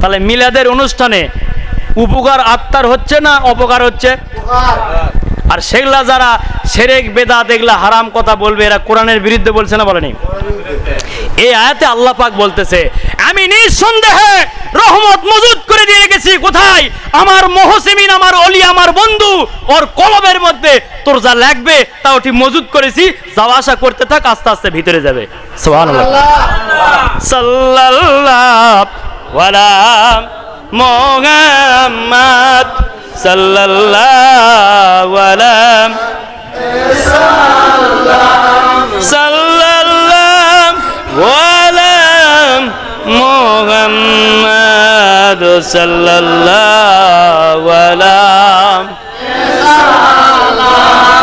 তাহলে মিলাদের অনুষ্ঠানে উপকার আত্মার হচ্ছে না অপকার হচ্ছে? আর সেগুলা যারা সেরেক বেদা দেখলা হারাম কথা বলবে, এরা কোরআনের বিরুদ্ধে বলছে না বলেনি? এই আয়াতে আল্লাহ পাক বলতেছে, আমি নিঃসন্দেহে রহমত মজুদ করে দিয়ে গেছি কোথায়? আমার মহসিমিন আমার অলি, আমার বন্ধু, ওর কলবের মধ্যে। তোর যা লাগবে তা ওটি মজুদ করেছি যাওয়া আসা করতে থাক, আস্তে আস্তে ভিতরে যাবে। আলা মুহাম্মদ। আলা সাল্লাল্লাহু আলা মুহাম্মদ।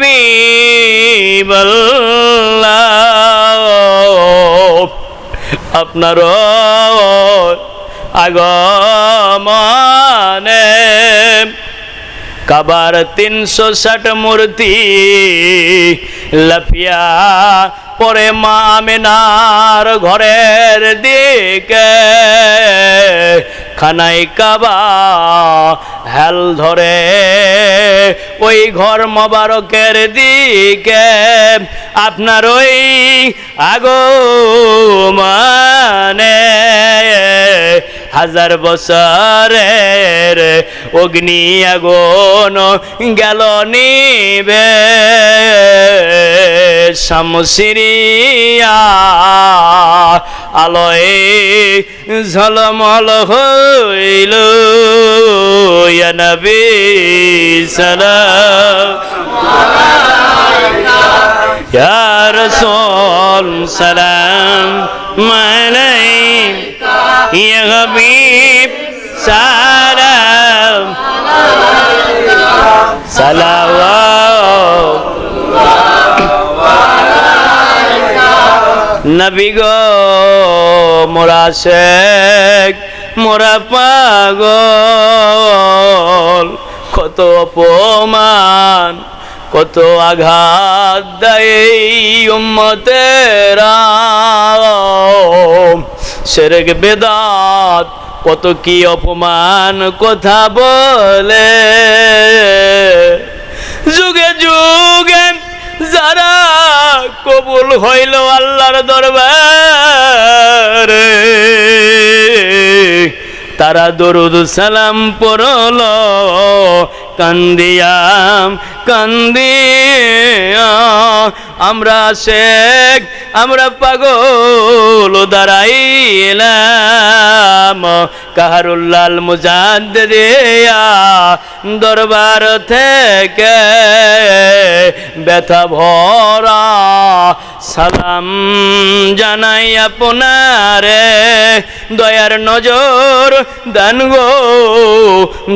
হাবিব আপনার আগমনে কাবার তিনশো ষাট মূর্তি লাফিয়া পরে মা আমেনার ঘরের দিকে খানাই কাবা হেল ধরে ওই ঘর মোবারকের দিকে। আপনার ওই আগো মানে হাজার বছরের অগ্নি আগুন গেল নিবে। শামসিরিয়া আলোয় ঝলমল হইল নবী সালাম। সালাম আলাইক ইয়া হাবিব, সালাম। সালাওয়াত। নবী গো, মোরা শেখ, মোরা পাগল। কত অপমান, কত আঘাত দেয় উম্মতেরা। সেরেক বেদাত, কত কি অপমান কথা বলে। যুগে যুগে যারা কবুল হইল আল্লাহর দরবারে, তারা দরুদ সালাম পড়ল কান্দিয়াম কান্দিয়া আমরা শেখ, আমরা পাগল দাঁড়াইলাম। কাহারুল্লাল মুজাদ্দিয়া দরবার থেকে ব্যথা ভরা সালাম জানাই আপনারে। দয়ার নজর দান গো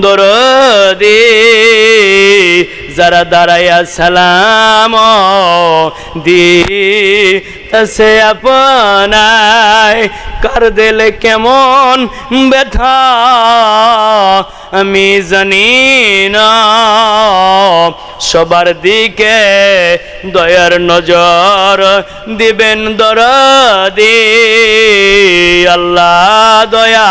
দরদি। যারা দাঁড়াইয়া সালাম দি সে আপনায় কার দিলে কেমন ব্যথা আমি জানি না। সবার দিকে দয়ার নজর দিবেন দরদি, আল্লাহ দয়া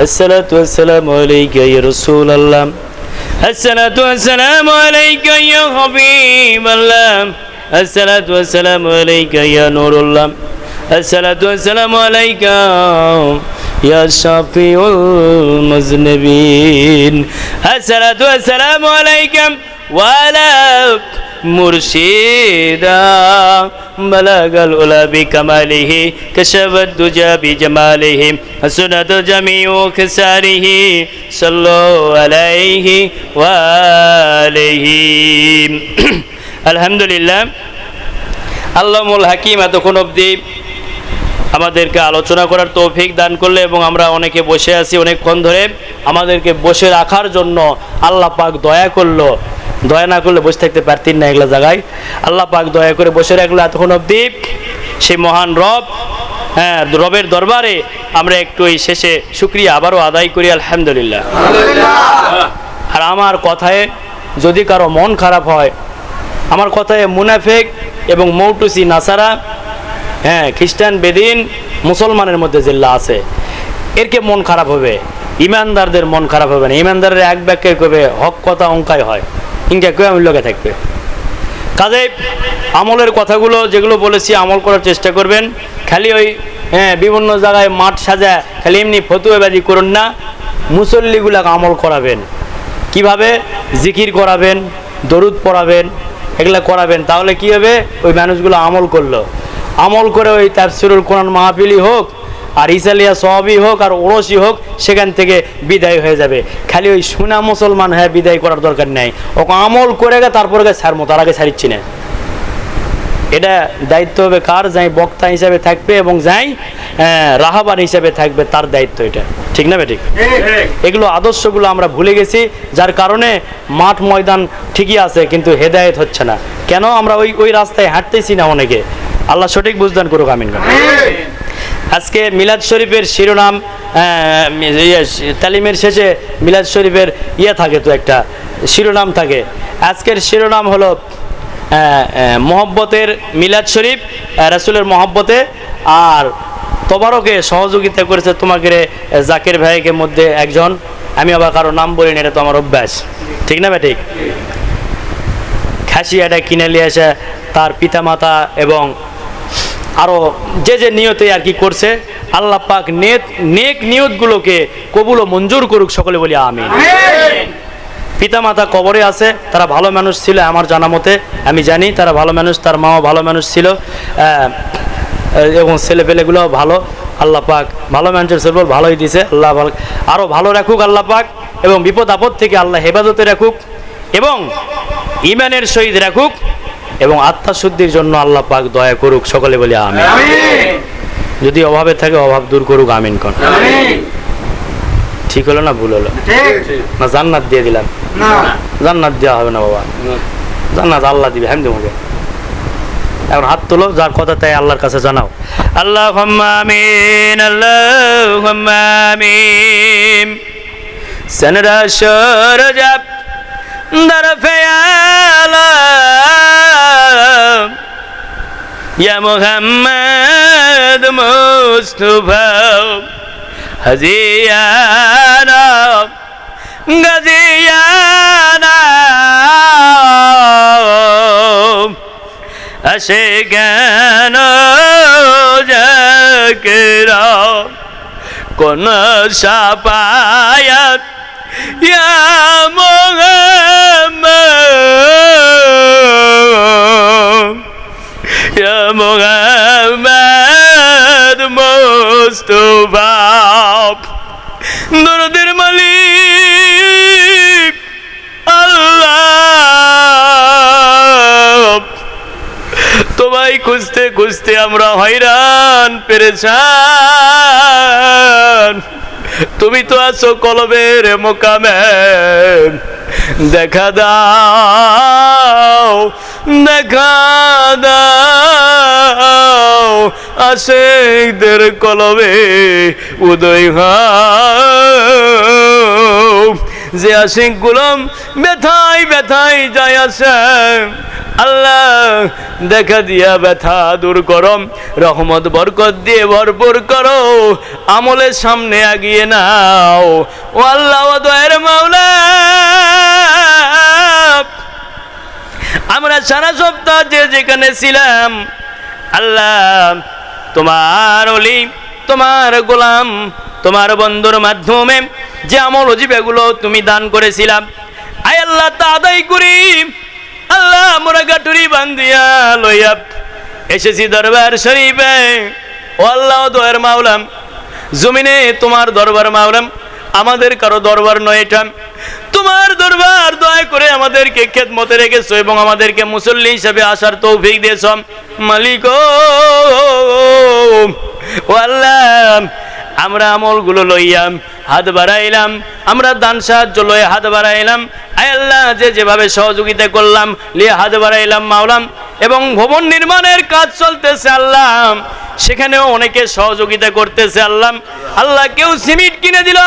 الصلاة والسلام عليك يا رسول الله. الصلاة والسلام عليك يا حبيب الله. الصلاة والسلام عليك يا نور الله. الصلاة والسلام عليك يا شفيع المذنبين. الصلاة والسلام عليك وعلى মুর্শিদা, বালাগাল উলা বিকামালিহি কশবদ দুজা বিজমালিহি জামি ও খসারিহি সাল্লু আলাইহি ওয়া আলিহি। আলহামদুলিল্লাহ, আল্লামুল হাকিম এতক্ষণ অবধি আমাদেরকে আলোচনা করার তৌফিক দান করলে এবং আমরা অনেকে বসে আছি অনেকক্ষণ ধরে, আমাদেরকে বসে রাখার জন্য আল্লাহ পাক দয়া করল। দয়া না করলে বসে থাকতে পারতেন না এগুলো জায়গায়। আল্লাহ পাক দয়া করে বসে রাখল এতক্ষণ অবধি সেই মহান রব হ্যাঁ রবের দরবারে আমরা একটু এই শেষে শুক্রিয়া আবারও আদায় করি, আলহামদুলিল্লাহ। আর আমার কথায় যদি কারও মন খারাপ হয়, আমার কথায় মুনাফেক এবং মৌটুসি নাসারা হ্যাঁ খ্রিস্টান বেদিন মুসলমানের মধ্যে জেল্লা আছে এরকে মন খারাপ হবে? ইমানদারদের মন খারাপ হবে না। ইমানদারের এক ব্যাখ্যে কবে হক কথা অঙ্কায় হয়। ইনকা কেউ আমি লোকে থাকবে। কাজে আমলের কথাগুলো যেগুলো বলেছি আমল করার চেষ্টা করবেন। খালি ওই হ্যাঁ বিভিন্ন জায়গায় মাঠ সাজা, খালি এমনি ফতুয়াবাজি করুন না। মুসল্লিগুলাকে আমল করাবেন। কীভাবে? জিকির করাবেন, দরুদ পড়াবেন, এগুলো করাবেন। তাহলে কি হবে? ওই মানুষগুলো আমল করল। আমল করে ওই তাফসিরুল কোরআন মাহফিলি হোক আর ইসালিয়া সবই হোক আর ওরসি হোক, সেখান থেকে বিদায় হয়ে যাবে। খালি ওই সুনা মুসলমান হ্যাঁ বিদায় করার দরকার নেই। ওকে আমল করে গে তারপরে গে ছাড়মো তার আগে ছাড়িচ্ছি না। এটা দায়িত্ব হবে কার? যাই বক্তা হিসাবে থাকবে এবং যাই রাহাবান হিসাবে থাকবে, তার দায়িত্ব এটা। ঠিক না ঠিক এগুলো আদর্শগুলো আমরা ভুলে গেছি, যার কারণে মাঠ ময়দান ঠিকই আছে, কিন্তু হেদায়েত হচ্ছে না। কেন? আমরা ওই ওই রাস্তায় হাঁটতেছি না অনেকে। আল্লাহ সঠিক বুঝদান করুক আমিন। আজকে মিলাদ শরীফের শিরোনাম ইয়ে, তালিমের শেষে মিলাদ শরীফের ইয়ে থাকে তো একটা শিরোনাম থাকে। আজকের শিরোনাম হলো মোহব্বতের মিলাদ শরীফ রাসুলের মহব্বতে আর তবারকে সহযোগিতা করেছে তোমাকে জাকির ভাইকে মধ্যে একজন। আমি আবার কারও নাম বলি না এটা তো আমার অভ্যাস। ঠিক না ঠিক খাসি এটা কিনে নিয়ে এসে তার পিতামাতা এবং আরও যে যে নিয়তে আর কি করছে আল্লাহ পাক নেক নেক নিয়তগুলোকে কবুল ও মঞ্জুর করুক সকলে বলি আমিন। পিতামাতা কবরে আছে তারা ভালো মানুষ ছিল আমার জানা মতে আমি জানি তারা ভালো মানুষ তার মাও ভালো মানুষ ছিল এবং ছেলেপেলেগুলো ভালো। আল্লাহ পাক ভালো মানুষের ছেলে ভালোই দিছে আল্লাহ ভালো আরও ভালো রাখুক আল্লাহ পাক এবং বিপদ আপদ থেকে আল্লাহ হেফাজতে রাখুক এবং ইমানের সহিত রাখুক। এবং আত্মাশুদ্ধির জন্য আল্লাহ পাক দয়া করুক সকলে বলি আমিন। যদি অভাবে থাকে অভাব দূর করুক আমিন কন ঠিক হলো না ভুল হলো? না জান্নাত দিয়ে দিলাম। জান্নাত দেওয়া হবে না বাবা। জান্নাত আল্লাহ দিবে হ্যাঁ তোমাকে এখন হাত তোলো যার কথা তাই আল্লাহর কাছে জানাও। আল্লাহ আমিন আল্লাহ আমিন। সনরা সরজাব মোহাম্মদ মুস্তফা হাজিয়ানা গাজিয়ানা আসে জ্ঞান জাগর কোন সাপায় ইয়া يا محمد مصطفى দরদের মালিক আল্লাহ তোমায় খুঁজতে খুঁজতে আমরা হয়রান পেরেছান তুমি তো আছো কলবের মোকামে দেখা দাও দেখা দাও দের কলবে উদয় হ যে আশিক গুলম, ব্যথায় ব্যথায় যায় আসে আল্লাহ, দেখা দিয়া ব্যথা দূর করম রহমত বরকত দিয়ে ভরপুর করো, আমলের সামনে আগিয়ে নাও। ও আল্লাহ দয়ের মাওলা, আমরা সারা সপ্তাহ যে যেখানে ছিলাম, আল্লাহ, তোমার অলি, তোমার গোলাম, তোমার বন্ধুর মাধ্যমে যে আমল অজিবেগুলো তুমি দান করেছিলাম। আয় আল্লাহ, তা আদায় করি। আল্লাহ মোরা গাটুরি বান্দিয়া লইয়া এসেছি দরবার শরীফে ও আল্লাহ দোয়ার মাওলাম জমিনে তোমার দরবার মাওলাম আমাদের কারও দরবার নয় এটা তোমার দরবার দয়া করে আমাদেরকে খেদমতে রেখেছো এবং আমাদেরকে মুসল্লি হিসাবে আসার তৌফিক দিয়েছ মালিক ও আল্লাহ আমরা আমলগুলো লইয়াম, হাত বাড়াইলাম, আমরা দান সাহায্য লয়ে হাত বাড়াইলাম আল্লাহ, যে যেভাবে সহযোগিতা করলাম লিয়ে হাত বাড়াইলাম মাওলাম, এবং ভবন নির্মাণের কাজ চলতেছে আল্লাহ, সেখানেও অনেকে সহযোগিতা করতেছে আল্লাহ আল্লাহ কেউ সিমেন্ট কিনে দিল,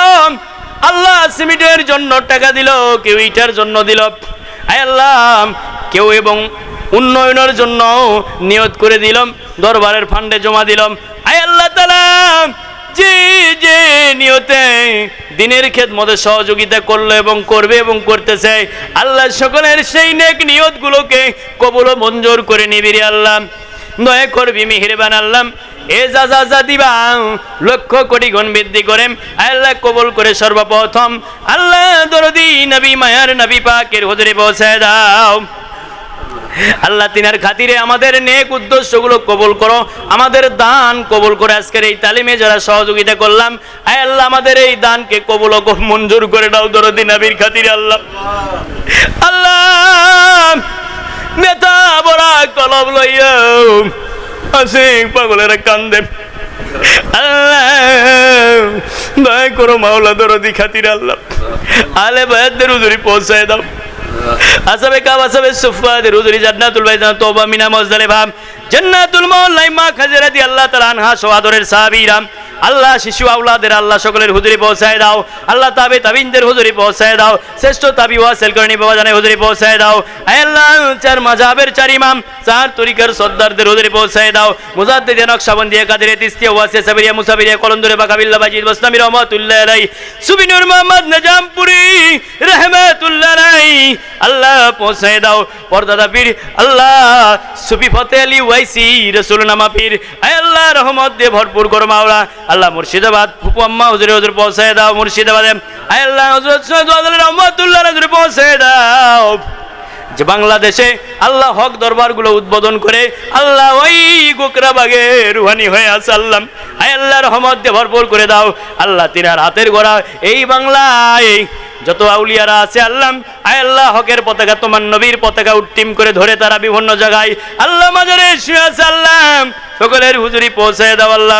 আল্লাহ সিমেন্টের জন্য টাকা দিল, কেউ ইটার জন্য দিল, আয় আল্লাহ, কেউ এবং উন্নয়নের জন্য নিয়ত করে দিলাম দরবারের ফান্ডে জমা দিলাম আয় আল্লাহ তালা যে যে নিয়তে দিনের মধ্যে সহযোগিতা করল এবং করবে এবং করতেছে, আল্লাহ সকলের সেই নেক নিয়তগুলোকে কবল মঞ্জুর করে নিবি রে আল্লাহ। দয়া করবি মেহেরবান আল্লাহ। এ যা যা যা দিবা, লক্ষ কোটি গুণ বৃদ্ধি করে। আল্লাহ, কবল করে সর্বপ্রথম। আল্লাহ দরদি নবী, মায়ার নবী পাকের হজরে পৌঁছায় দাও। আল্লাহ তিনার খাতিরে আমাদের নেক উদ্দেশ্যগুলো কবল করো, আমাদের দান কবল করে আজকের এই তালিমে যারা সহযোগিতা করলাম, আয় আল্লাহ আমাদের এই দানকে কবুল মঞ্জুর করে দাও দরদি নবীর খাতিরে আল্লাহ। আল্লাহ, নেতা বড়া কলম লইয়া আসে পাগলেরা কান্দে। আল্লাহ, দয়া করো মাওলা দরদি খাতিরে আল্লাহ। আলে বায়াদের উজুরি পৌঁছায় দাও। আসাবে কাব, আসাবে সুফাদ হুজুরি জান্নাতুল বাইদান, তওবা মিনা মুজদালিফা। জান্নাতুল মাওলাই মা খাজরাতি আল্লাহ তাআলা আনহা, সওয়াদরের সাহাবীরা। আল্লাহ শিশু আউলাদের, আল্লাহ সকলের হুজুরি পৌঁছায় দাও। আল্লাহ তাবে তাবিনদের হুজুরি পৌঁছায় দাও। শ্রেষ্ঠ তাবি ওয়াসেল করনি বাবা জানে হুজুরি পৌঁছায় দাও। আল্লাহ, চার মাযহাবের চার ইমাম, চার তরিকার সর্দারদের হুজুরি পৌঁছায় দাও। মুজাদ্দিদ নকশবন্দি কাদের তিস্তিয়া, ওয়াসিয়া, সাবিরিয়া মুসাবিরিয়া কলন্দরে বাকাবিল্লাহ বাজিদ, বসনামি, রহমাতুল্লাহ আলাই সুবিনুর মোহাম্মদ নজামপুরি, রহমাতুল্লাহ আলাই আল্লাহ পৌঁছায় দাও। পর্দাদা পীর, আল্লাহ সুফি ফতে আলী ওয়াইসি রসুল নামা পীর আল্লাহ, রহমত দিয়ে ভরপুর করো মাওলা। আল্লাহ মুর্শিদাবাদ, ফুপু আম্মা হুজুরে হুজুর পৌঁছায় দাও, মুর্শিদাবাদে। আয় আল্লাহ হজরত সৈয়দ রহমতুল্লাহ হুজুর পৌঁছায় দাও। যে বাংলাদেশে আল্লাহ হক দরবারগুলো উদ্বোধন করে আল্লাহ ওই গোকরা বাগে রুহানি হয়ে আছে আল্লাহ। আয় আল্লাহ রহমত দিয়ে ভরপুর করে দাও। আল্লাহ তিনার হাতের গড়া এই বাংলায় যত আউলিয়ারা আছে আল্লাহ। আয় আল্লাহ হকের পতাকা, তোমার নবীর পতাকা উত্টিম করে ধরে তারা বিভিন্ন জায়গায়। আল্লাহ মাজারে শুয়ে সকলের হুজুরি পৌঁছে দাও আল্লাহ।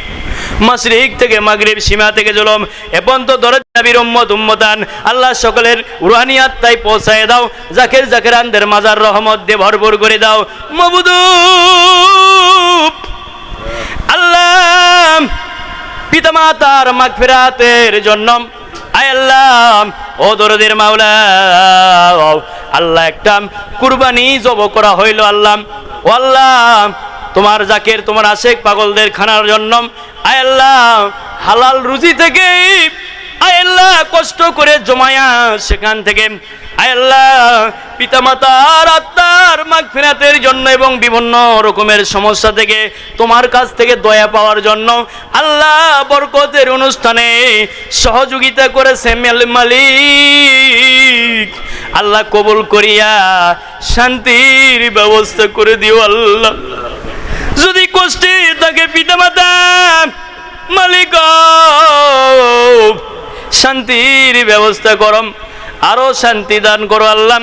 মাশরিক থেকে মাগরিব সীমা থেকে জলম এবং তো দরজ নবীর উম্মত, উম্মতান। আল্লাহ সকলের রুহানি আত্মায় পৌঁছায় দাও, জাকের জাকের আন্দের মাজার রহমত দিয়ে ভরপুর করে দাও। মবুদু আল্লাহ পিতামাতার মাগফিরাতের জন্য। আয় আল্লাহ ও দরদের মাওলা, আল্লাহ একটা কুরবানি জব করা হইল আল্লাহ ও আল্লাহ তোমার জাকের, তোমার আশেক পাগলদের খানার জন্য আয় হালাল রুজি থেকে, আয় আল্লাহ, কষ্ট করে জমায়া সেখান থেকে। আল্লাহ, পিতামাতার, আত্মার মাগফিরাতের জন্য এবং বিভিন্ন রকমের সমস্যা থেকে তোমার কাছ থেকে দয়া পাওয়ার জন্য আল্লাহ বরকতের অনুষ্ঠানে সহযোগিতা করেছে মেল মালিক। আল্লাহ কবুল করিয়া শান্তির ব্যবস্থা করে দিও আল্লাহ। যদি কষ্টে থাকে পিতামাতা মালিক শান্তির ব্যবস্থা করম, আরও শান্তি দান করো আল্লাহ।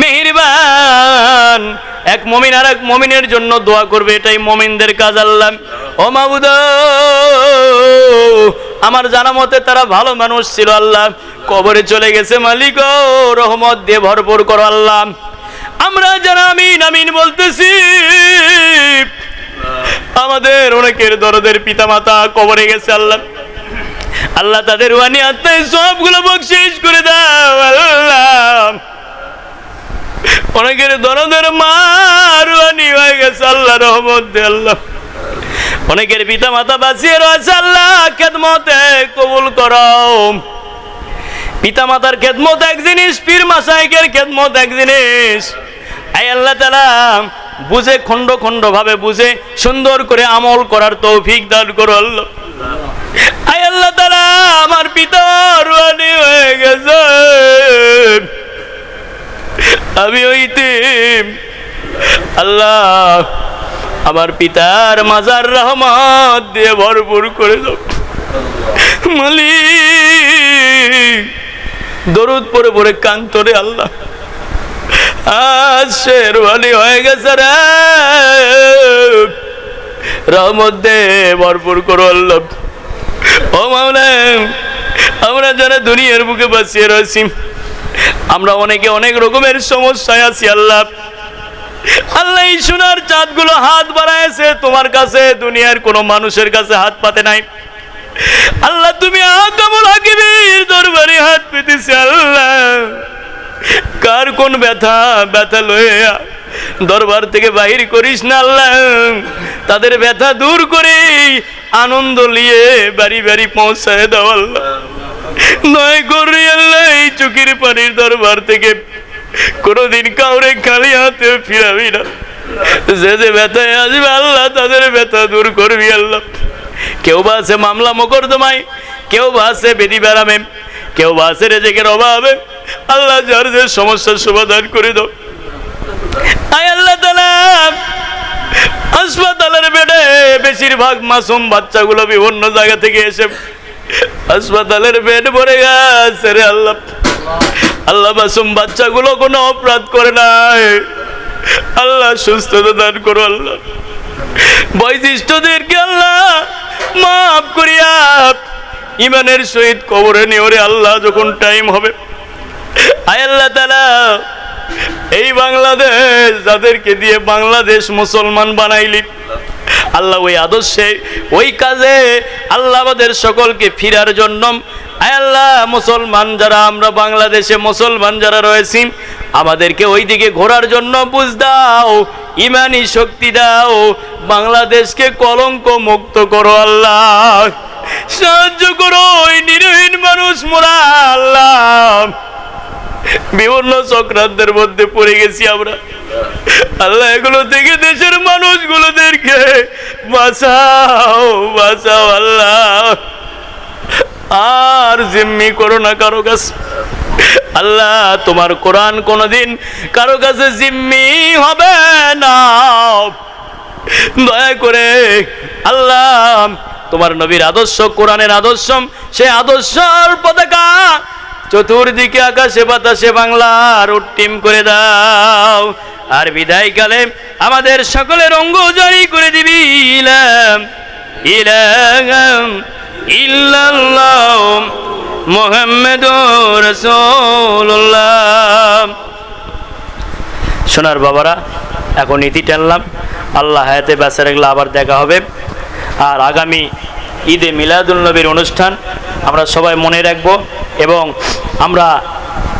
মেহিরবান এক মমিন আর এক মমিনের জন্য দোয়া করবে, এটাই মমিনদের কাজ আল্লাহ। ও মাবুদ আমার জানা মতে তারা ভালো মানুষ ছিল আল্লাহ। কবরে চলে গেছে মালিক রহমত দিয়ে ভরপুর করো আল্লাহ। আমরা যারা আমিন আমিন বলতেছি আমাদের অনেকের দরদের পিতা মাতা কবরে গেছে আল্লাহ। আল্লাহ তাদের ওয়ানি আত্মায় সবগুলো বকশিস করে দাও, আল্লাহ। অনেকের দরদের মারওয়ানি হয়ে গেছে আল্লাহ, রহমত আল্লাহ। অনেকের পিতা মাতা বাঁচিয়ে রয়েছে আল্লাহ, খেদমতে কবুল করো। পিতা মাতার খেদমত এক জিনিস পীর মাসাইকের খেদমত এক জিনিস আই আল্লাহ তালা বুঝে, খণ্ড খণ্ড ভাবে বুঝে, সুন্দর করে আমল করার তৌফিক দান করো আল্লাহ। আই আল্লাহ তালা আমার পিতা হয়ে গেছে। আমি ওইতে আল্লাহ, আমার পিতার মাজার রহমত দিয়ে ভরপুর করে দাও। মালিক, দরুদ পরে পরে কান্তরে আল্লাহ। আজ শেরওয়ানি হয়ে গেছে রে। রহমত দে ভরপুর করো আল্লাহ ও মাওলা আমরা যারা দুনিয়ার বুকে বাঁচিয়ে রয়েছি, আমরা অনেকে অনেক রকমের সমস্যায় আছি, আল্লাহ। আল্লাহ, এই সোনার চাঁদগুলো হাত বাড়াইছে, তোমার কাছে, দুনিয়ার কোনো মানুষের কাছে হাত পাতে নাই। আল্লাহ, তুমি আকামুল হাকিমের দরবারে হাত পেতেছে, আল্লাহ। কার কোন ব্যথা? ব্যথা লয়ে দরবার থেকে বাহির করিস না আল্লাহ। তাদের ব্যথা দূর করে আনন্দ নিয়ে বাড়ি বাড়ি পৌঁছায় দাও আল্লাহ। নয় করি আল্লাহ, এই চুকির পানির দরবার থেকে কোনোদিন কাউরে খালি হাতে ফিরাবি না। যে যে ব্যথায় আসবে আল্লাহ, তাদের ব্যথা দূর করবি আল্লাহ। কেউ বা আছে মামলা মোকদ্দমায়, কেউ বা আছে বেদি বেড়ামে, কেউ বা আছে রেজেকের অভাবে। আল্লাহ যার যে সমস্যার সমাধান করে দাও। আল্লাহ তালা, হাসপাতালের বেডে বেশিরভাগ মাসুম বাচ্চাগুলো বিভিন্ন জায়গা থেকে এসে হাসপাতালের বেড ভরে গেছে রে আল্লাহ। আল্লাহ মাসুম বাচ্চাগুলো কোনো অপরাধ করে নাই। আল্লাহ সুস্থতা দান করো আল্লাহ। বৈশিষ্ট্যদেরকে আল্লাহ মাফ করিয়া ইমানের সহিত কবরে নিওরে আল্লাহ যখন টাইম হবে এই বাংলাদেশ যাদেরকে দিয়ে বাংলাদেশ মুসলমান বানাইলি, আল্লাহ ওই আদর্শে, ওই কাজে আল্লাহ আমাদের সকলকে ফিরার জন্য আল্লাহ, মুসলমান যারা, আমরা বাংলাদেশে মুসলমান যারা রয়েছি, আমাদেরকে ওই দিকে ঘোরার জন্য বুঝ দাও, ইমানি শক্তি দাও, বাংলাদেশকে কলঙ্ক মুক্ত করো আল্লাহ, সাহায্য করো ওই নিরহীন মানুষ মোরা আল্লাহ। বিভিন্ন চক্রান্তের মধ্যে পড়ে গেছি আমরা। আল্লাহ, এগুলো থেকে দেশের মানুষগুলোদেরকে বাঁচাও বাঁচাও আল্লাহ। আর জিম্মি করো না কারও কাছে। আল্লাহ, তোমার কোরআন কোনোদিন কারও কাছে জিম্মি হবে না। দয়া করে আল্লাহ, তোমার নবীর আদর্শ, কোরআনের আদর্শ, সে আদর্শর পতাকা চতুর্দিকে আকাশে বাতাসে বাংলার উট্টিম করে দাও। আর বিদায়কালে আমাদের সকলের অঙ্গ জারি করে দিবি, ইলাম ইলাম, ইল্লাল্লাহ, মোহাম্মদুর রাসূলুল্লাহ। সোনার বাবারা, এখন ইতি টানলাম। আল্লাহ হায়াতে বেঁচে রাখলে আবার দেখা হবে। আর আগামী ঈদে মিলাদুল নবীর অনুষ্ঠান আমরা সবাই মনে রাখব এবং আমরা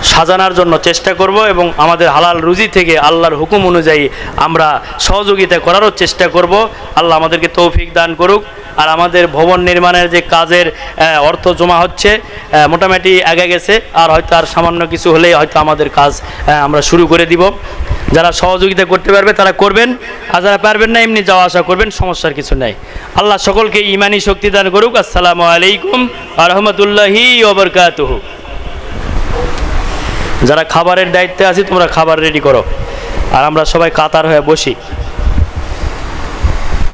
সাজানোর জন্য চেষ্টা করব এবং আমাদের হালাল রুজি থেকে আল্লাহর হুকুম অনুযায়ী আমরা সহযোগিতা করারও চেষ্টা করব। আল্লাহ আমাদেরকে তৌফিক দান করুক। আর আমাদের ভবন নির্মাণের যে কাজের অর্থ জমা হচ্ছে মোটামুটি আগে গেছে, আর হয়তো আর সামান্য কিছু হলেই হয়তো আমাদের কাজ আমরা শুরু করে দিব। যারা সহযোগিতা করতে পারবে তারা করবেন, আর যারা পারবেন না, এমনি যাওয়া আসা করবেন, সমস্যার কিছু নাই। আল্লাহ সকলকে ইমানি শক্তি দান করুক। আসসালামু আলাইকুম আ রহমতুল্লাহি ওবরকাতুহ যারা খাবারের দায়িত্বে আছে, তোমরা খাবার রেডি করো। আর আমরা সবাই কাতার হয়ে বসি।